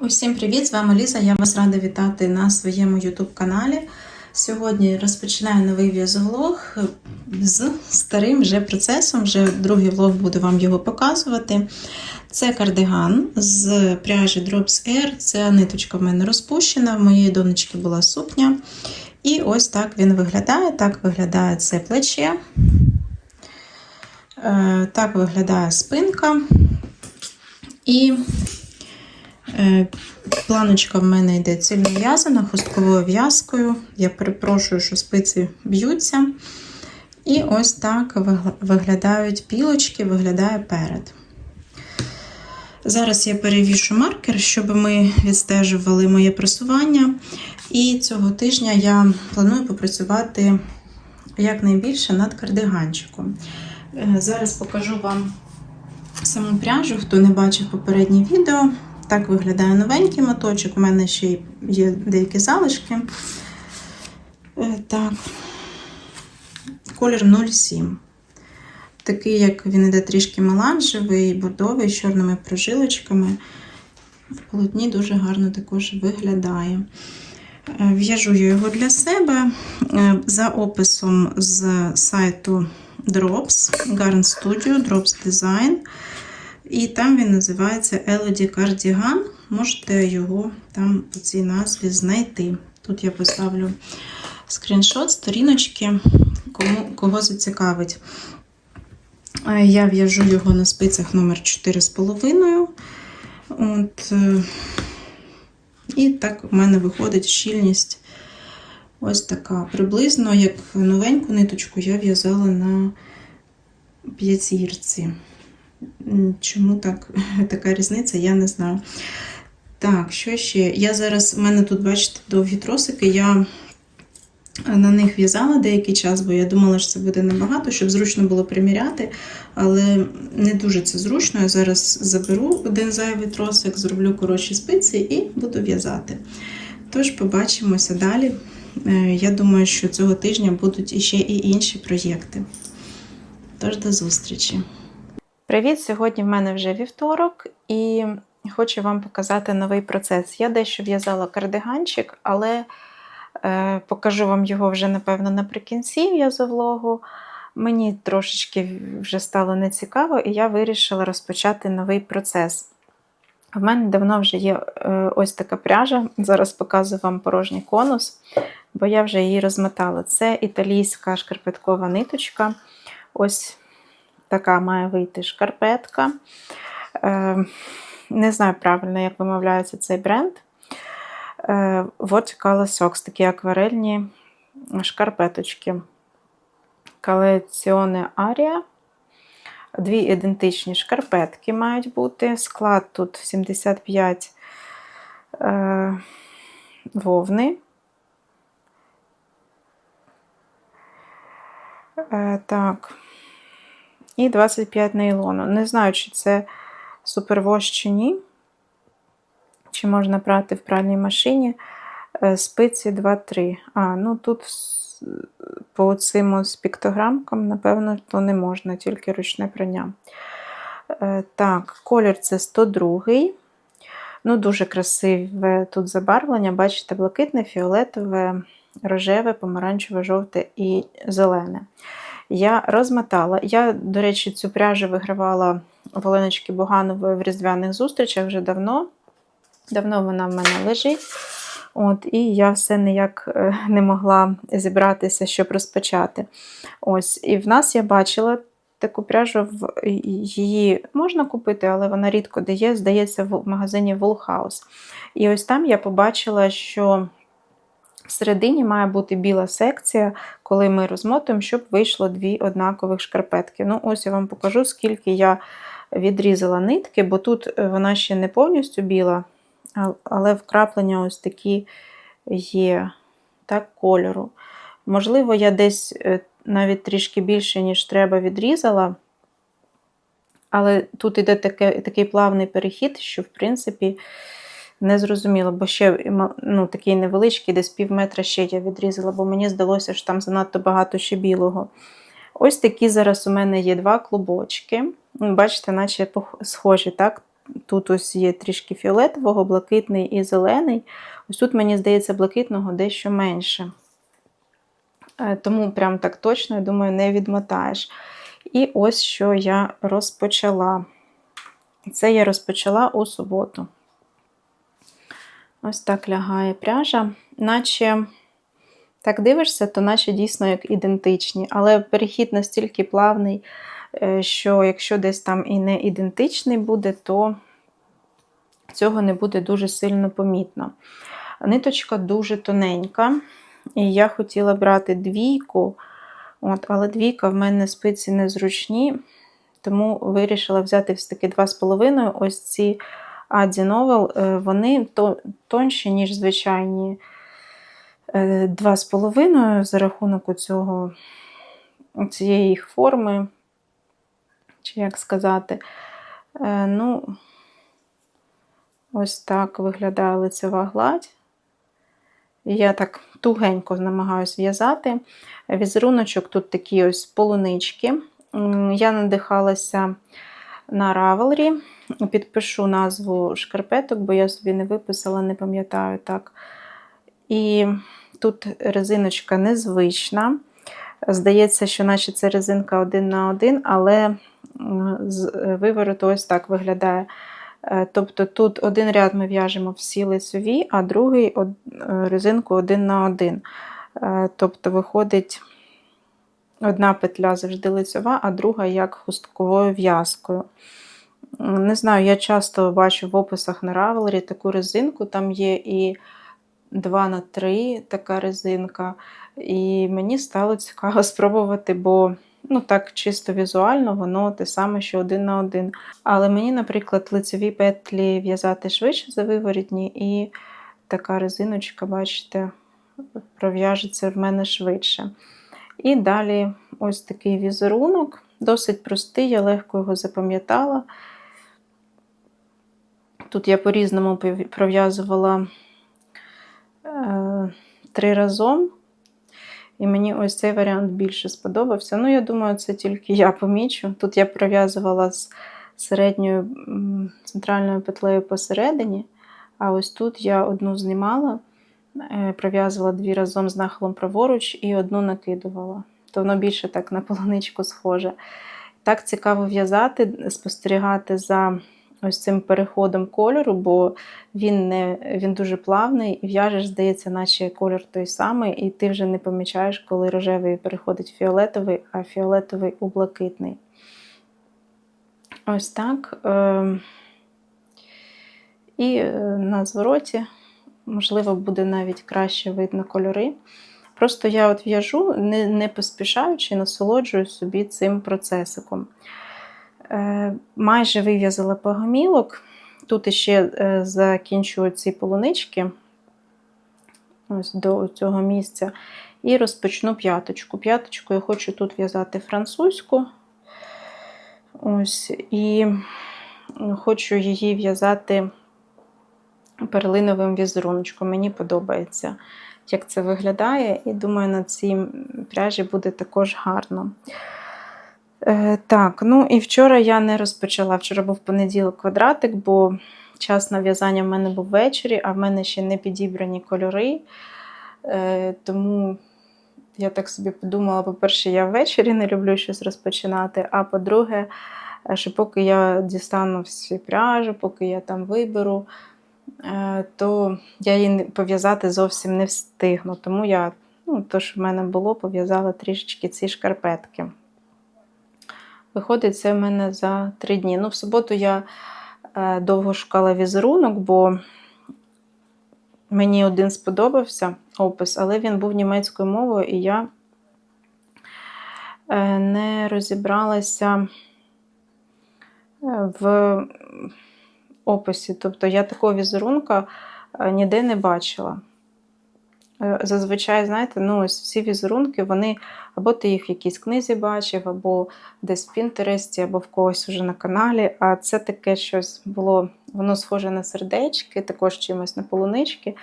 Усім привіт! З вами Ліза. Я вас рада вітати на своєму YouTube каналі. Сьогодні розпочинаю новий в'язовлог з старим вже процесом. Вже другий влог буду вам його показувати. Це кардиган з пряжі Drops Air. Ця ниточка в мене розпущена. В моєї донечки була сукня. І ось так він виглядає. Так виглядає це плече. Е, Так виглядає спинка. І Планочка в мене йде цільно в'язана хустковою в'язкою. Я перепрошую, що спиці б'ються. І ось так виглядають пілочки, виглядає перед. Зараз я перевішу маркер, щоб ми відстежували моє просування. І цього тижня я планую попрацювати якнайбільше над кардиганчиком. Е, Зараз покажу вам саму пряжу, хто не бачив попереднє відео. Так виглядає новенький моточок. У мене ще є деякі залишки. Е, так, колір 07. Такий, як він іде трішки меланжевий, бордовий, з чорними прожилочками. В полотні дуже гарно також виглядає. Е, в'яжу я його для себе е, за описом з сайту Drops, Garn Studio, Drops Design. І там він називається Elodie Cardigan. Можете його там по цій назві знайти. Тут я поставлю скріншот, сторіночки, кому, кого зацікавить. Я в'яжу його на спицях номер 4,5. От, е, І так у мене виходить щільність ось така. Приблизно, як новеньку ниточку, я в'язала на п'ятірці. Чому так, така різниця, я не знаю. Так, що ще? Я зараз, у мене тут, бачите, довгі тросики, я на них в'язала деякий час, бо я думала, що це буде небагато, щоб зручно було приміряти, але не дуже це зручно. Я зараз заберу один зайвий тросик, зроблю коротші спиці і буду в'язати. Тож, побачимося далі. Е, я думаю, що цього тижня будуть іще і інші проєкти. Тож, до зустрічі! Привіт! Сьогодні в мене вже вівторок, і хочу вам показати новий процес. Я дещо в'язала кардиганчик, але е, покажу вам його вже, напевно, наприкінці в'язовлогу. Мені трошечки вже стало нецікаво, і я вирішила розпочати новий процес. В мене давно вже є е, ось така пряжа. Зараз показую вам порожній конус, бо я вже її розмотала. Це італійська шкарпеткова ниточка. Ось така має вийти шкарпетка. Е, не знаю правильно, як вимовляється цей бренд. Е, Vertical Socks, такі акварельні шкарпеточки. Колекціони Арія. Дві ідентичні шкарпетки мають бути. Склад тут 75 е, вовни. Е, так. І 25 нейлону. Не знаю, чи це супервош чи ні. Чи можна прати в пральній машині е, спиці 2-3. А, ну тут по цим з піктограмкам, напевно, то не можна, тільки ручне прання. Е, так, колір це 102 Ну, Дуже красиве тут забарвлення. Бачите, блакитне, фіолетове, рожеве, помаранчеве, жовте і зелене я розмотала. Я, до речі, цю пряжу вигравала в Оленочки Боганової в різдвяних зустрічах вже давно. Давно вона в мене лежить. От, І я все ніяк е, не могла зібратися, щоб розпочати. Ось, І в нас я бачила таку пряжу, її можна купити, але вона рідко дає, здається, в магазині Woolhouse. І ось там я побачила, що Всередині має бути біла секція, коли ми розмотуємо, щоб вийшло дві однакових шкарпетки. Ну, ось я вам покажу, скільки я відрізала нитки, бо тут е, вона ще не повністю біла, але вкраплення ось такі є так, кольору. Можливо, я десь е, навіть трішки більше, ніж треба, відрізала. Але тут іде таке, такий плавний перехід, що, в принципі, не зрозуміло, бо ще ну, такий невеличкий, десь пів метра ще я відрізала, бо мені здалося, що там занадто багато ще білого. Ось такі зараз у мене є два клубочки. Бачите, наче схожі, так? тут ось є трішки фіолетового, блакитний і зелений. Ось тут, мені здається, блакитного дещо менше. Е, Тому прям так точно, я думаю, не відмотаєш. І ось що я розпочала. Це я розпочала у суботу. Ось так лягає пряжа. Наче так дивишся, то наче дійсно як ідентичні. Але перехід настільки плавний, е, що якщо десь там і не ідентичний буде, то цього не буде дуже сильно помітно. Ниточка дуже тоненька. І я хотіла брати двійку, от, але двійка в мене спиці незручні, тому вирішила взяти все-таки 2,5. Ось ці Аді Novel, вони то- тонші, ніж звичайні е, 2,5 за рахунок цього, цієї їх форми, чи як сказати. Е, Ну, ось так виглядає лицева гладь. Я так тугенько намагаюся в'язати. Візеруночок тут такі ось полунички. Я надихалася на Ravelry. Підпишу назву шкарпеток, бо я собі не виписала, не пам'ятаю так. І тут резиночка незвична. Здається, що наче це резинка один на один, але з вивороту ось так виглядає. Е, Тобто тут один ряд ми в'яжемо всі лицеві, а другий е, резинку один на один. Е, Тобто виходить одна петля завжди лицева, а друга як хустковою в'язкою. Не знаю, я часто бачу в описах на Ravelry таку резинку, там є і 2 на 3 така резинка. І мені стало цікаво спробувати, бо ну так чисто візуально воно те саме, що один на один. Але мені, наприклад, лицеві петлі в'язати швидше за виворітні, і така резиночка, бачите, пров'яжеться в мене швидше. І далі ось такий візерунок, досить простий, я легко його запам'ятала. Тут я по-різному пров'язувала е, три разом. І мені ось цей варіант більше сподобався. Ну, я думаю, це тільки я помічу. Тут я пров'язувала з середньою центральною петлею посередині, а ось тут я одну знімала, е, пров'язувала дві разом з нахилом праворуч і одну накидувала. То воно більше так на полуничку схоже. Так цікаво в'язати, спостерігати за ось цим переходом кольору, бо він не він дуже плавний, і в'яжеш, здається, наче колір той самий, і ти вже не помічаєш, коли рожевий переходить в фіолетовий, а фіолетовий у блакитний. Ось так. Ем, І е, на звороті, можливо, буде навіть краще видно кольори. Просто я от в'яжу, не, не поспішаючи, насолоджую собі цим процесиком. Е, майже вив'язала погомілок. Тут іще е, закінчую ці полунички ось до цього місця. І розпочну п'яточку. П'яточку я хочу тут в'язати французьку. Ось, і хочу її в'язати перлиновим візеруночком. Мені подобається, як це виглядає, і думаю, на цій пряжі буде також гарно. Е, так, ну і вчора я не розпочала. Вчора був понеділок квадратик, бо час на в'язання в мене був ввечері, а в мене ще не підібрані кольори. Е, тому я так собі подумала: по-перше, я ввечері не люблю щось розпочинати. А по-друге, е, що поки я дістану всі пряжі, поки я там виберу, е, то я її пов'язати зовсім не встигну. Тому я, ну, то, що в мене було, пов'язала трішечки ці шкарпетки. Виходить, це в мене за три дні. Ну, в суботу я е, довго шукала візерунок, бо мені один сподобався опис, але він був німецькою мовою, і я е, не розібралася е, в описі. Тобто я такого візерунка ніде не бачила. Е, Зазвичай, знаєте, ну ось всі візерунки, вони або ти їх в якійсь книзі бачив, або десь в Пінтересті, або в когось уже на каналі. А це таке щось було, воно схоже на сердечки, також чимось на полунички.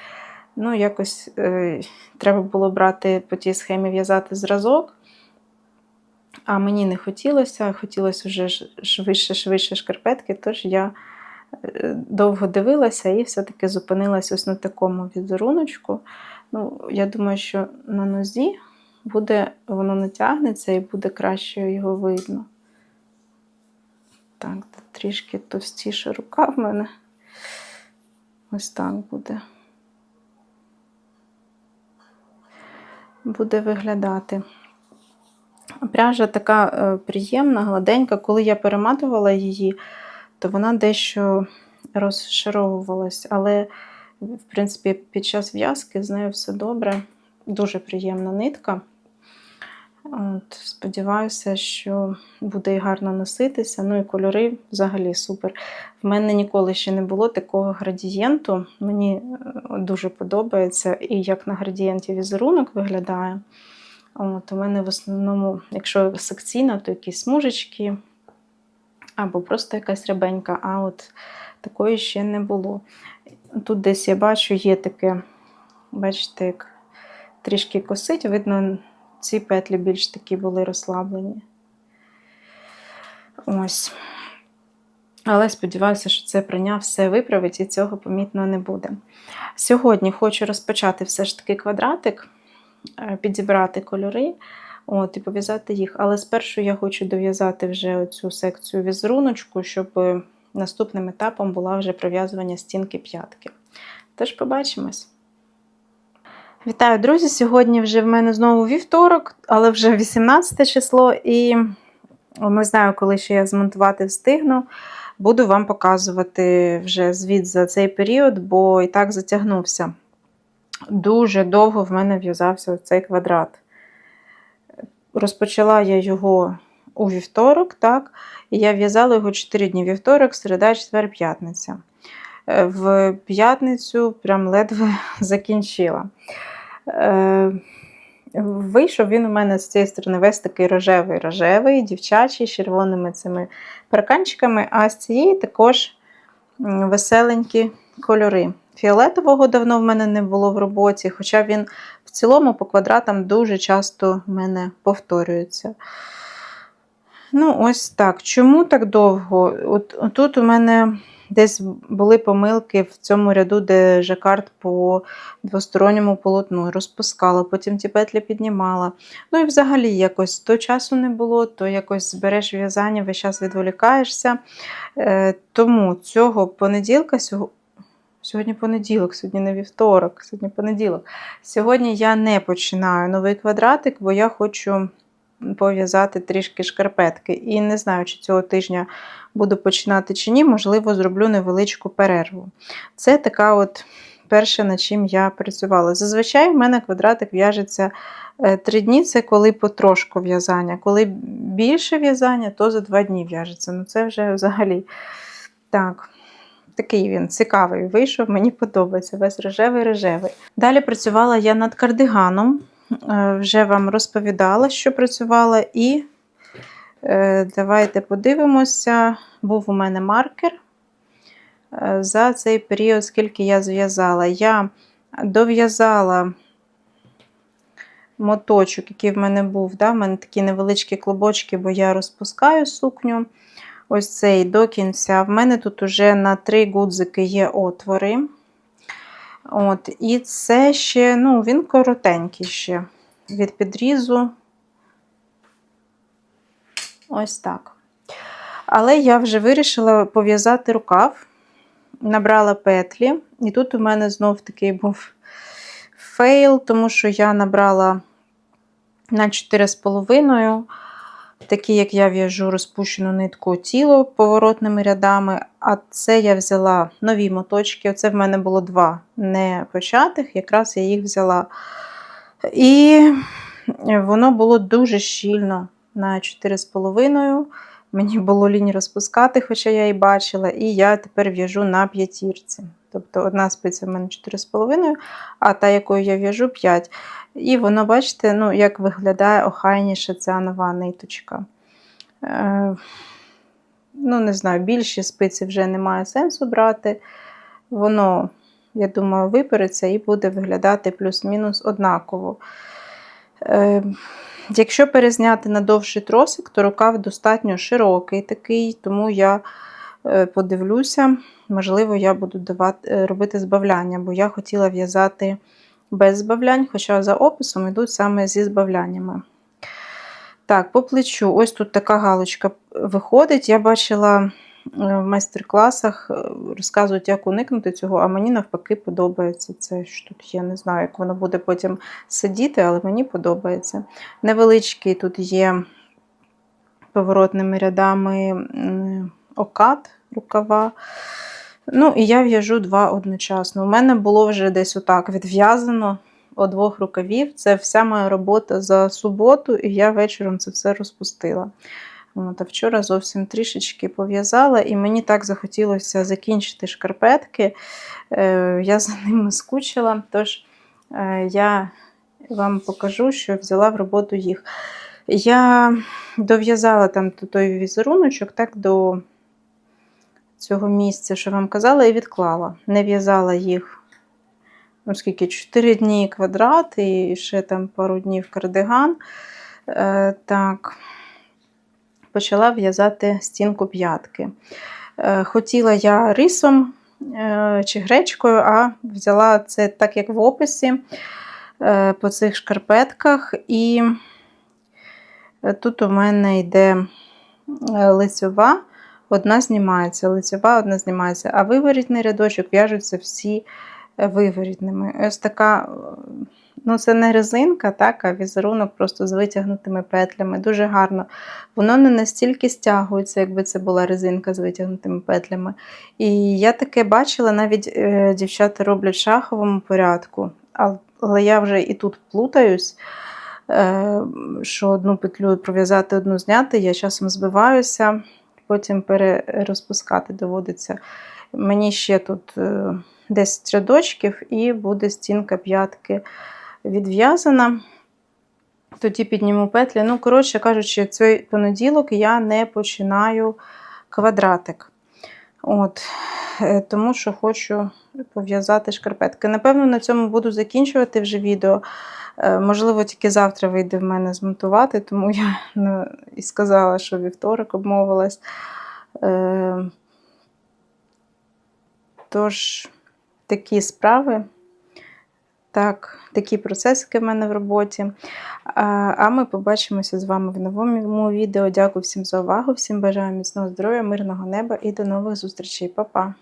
Ну, якось е, треба було брати по тій схемі в'язати зразок. А мені не хотілося, хотілося вже швидше, швидше шкарпетки, тож я довго дивилася і все-таки зупинилася ось на такому візеруночку. Ну, я думаю, що на нозі буде, воно натягнеться і буде краще його видно. Так, трішки товстіша рука в мене. Ось так буде. Буде виглядати. Пряжа така е, приємна, гладенька. Коли я перематувала її, то вона дещо розшаровувалась, але, в принципі, під час в'язки з нею все добре. Дуже приємна нитка. От, Сподіваюся, що буде і гарно носитися. Ну і кольори взагалі супер. В мене ніколи ще не було такого градієнту. Мені е, дуже подобається, і як на градієнті візерунок виглядає. От, У мене в основному, якщо секційна, то якісь смужечки або просто якась рябенька, а от такої ще не було. Тут десь я бачу, є таке, бачите, як трішки косить, видно, ці петлі більш такі були розслаблені. Ось. Але сподіваюся, що це прання все виправить і цього помітно не буде. Сьогодні хочу розпочати все ж таки квадратик, е, підібрати кольори от, і пов'язати їх. Але спершу я хочу дов'язати вже цю секцію візеруночку, щоб наступним етапом була вже пров'язування стінки п'ятки. Тож побачимось. Вітаю, друзі! Сьогодні вже в мене знову вівторок, але вже 18 число, і не знаю, коли ще я змонтувати встигну. Буду вам показувати вже звіт за цей період, бо і так затягнувся. Дуже довго в мене в'язався цей квадрат. Розпочала я його у вівторок, так, і я в'язала його 4 дні вівторок, середа, четвер, п'ятниця. Е, В п'ятницю прям ледве закінчила. Е, Вийшов він у мене з цієї сторони весь такий рожевий-рожевий, дівчачий, з червоними цими парканчиками, а з цієї також веселенькі кольори. Фіолетового давно в мене не було в роботі, хоча він в цілому по квадратам дуже часто в мене повторюється. Ну, ось так. Чому так довго? От, Тут у мене десь були помилки в цьому ряду, де жакард по двосторонньому полотну розпускала, потім ті петлі піднімала. Ну і взагалі якось то часу не було, то якось збереш в'язання, весь час відволікаєшся. Е, Тому цього понеділка, сьогодні понеділок, сьогодні не вівторок, сьогодні понеділок. Сьогодні я не починаю новий квадратик, бо я хочу пов'язати трішки шкарпетки. І не знаю, чи цього тижня буду починати чи ні, можливо, зроблю невеличку перерву. Це така от перше, над чим я працювала. Зазвичай в мене квадратик в'яжеться е, три дні це коли потрошку в'язання. Коли більше в'язання, то за два дні в'яжеться. Ну це вже взагалі так. Такий він цікавий вийшов, мені подобається, весь рожевий-рожевий. Далі працювала я над кардиганом, е, вже вам розповідала, що працювала, і е, давайте подивимося, був у мене маркер е, за цей період, скільки я зв'язала. Я дов'язала моточок, який в мене був. Да? В мене такі невеличкі клубочки, бо я розпускаю сукню. Ось цей до кінця. В мене тут уже на три гудзики є отвори. От, І це ще, ну, він коротенький ще від підрізу. Ось так. Але я вже вирішила пов'язати рукав, набрала петлі, і тут у мене знов такий був фейл, тому що я набрала на 4,5 такі, як я в'яжу розпущену нитку тіло поворотними рядами. А це я взяла нові моточки. Оце в мене було два не початих, якраз я їх взяла. І воно було дуже щільно на 4,5. Мені було лінь розпускати, хоча я і бачила, і я тепер в'яжу на п'ятірці. Тобто одна спиця в мене 4,5, а та, якою я в'яжу, 5. І воно, бачите, ну, як виглядає охайніше ця нова ниточка. Е, Ну, не знаю, більші спиці вже немає сенсу брати. Воно, я думаю, випереться і буде виглядати плюс-мінус однаково. Е, Якщо перезняти на довший тросик, то рукав достатньо широкий такий, тому я Подивлюся, можливо, я буду давати, е, робити збавляння, бо я хотіла в'язати без збавлянь, хоча за описом йдуть саме зі збавляннями. Так, по плечу. Ось тут така галочка виходить. Я бачила е, в майстер-класах, е, розказують, як уникнути цього, а мені навпаки подобається це, що тут є. Не знаю, як воно буде потім сидіти, але мені подобається. Невеличкий тут є поворотними рядами окат рукава. Ну, і я в'яжу два одночасно. У мене було вже десь отак відв'язано о двох рукавів. Це вся моя робота за суботу, і я вечором це все розпустила. От, а вчора зовсім трішечки пов'язала, і мені так захотілося закінчити шкарпетки. Е, я за ними скучила, тож е, я вам покажу, що взяла в роботу їх. Я дов'язала там той візеруночок так до цього місця, що вам казала, і відклала. Не в'язала їх, ну скільки, 4 дні квадрат, і ще там пару днів кардиган. Е, так, почала в'язати стінку п'ятки. Е, хотіла я рисом е, чи гречкою, а взяла це так, як в описі е, по цих шкарпетках. І е, тут у мене йде е, лицьова, одна знімається, лицьова, одна знімається, а виворітний рядочок в'яжуться всі е, виворітними. Ось така, е, ну це не резинка, так, а візерунок просто з витягнутими петлями. Дуже гарно. Воно не настільки стягується, якби це була резинка з витягнутими петлями. І я таке бачила, навіть е, дівчата роблять в шаховому порядку, але я вже і тут плутаюсь. Що одну петлю пров'язати, одну зняти, я часом збиваюся, потім перерозпускати доводиться. Мені ще тут е, 10 рядочків, і буде стінка п'ятки відв'язана. Тоді підніму петлі. Ну, коротше кажучи, цей понеділок я не починаю квадратик. От, е, тому що хочу пов'язати шкарпетки. Напевно, на цьому буду закінчувати вже відео. Е, Можливо, тільки завтра вийде в мене змонтувати, тому я ну, і сказала, що вівторок обмовилась. Е, Тож, такі справи. Так, такі процесики в мене в роботі. А, ми побачимося з вами в новому відео. Дякую всім за увагу, всім бажаю міцного здоров'я, мирного неба і до нових зустрічей. Па-па!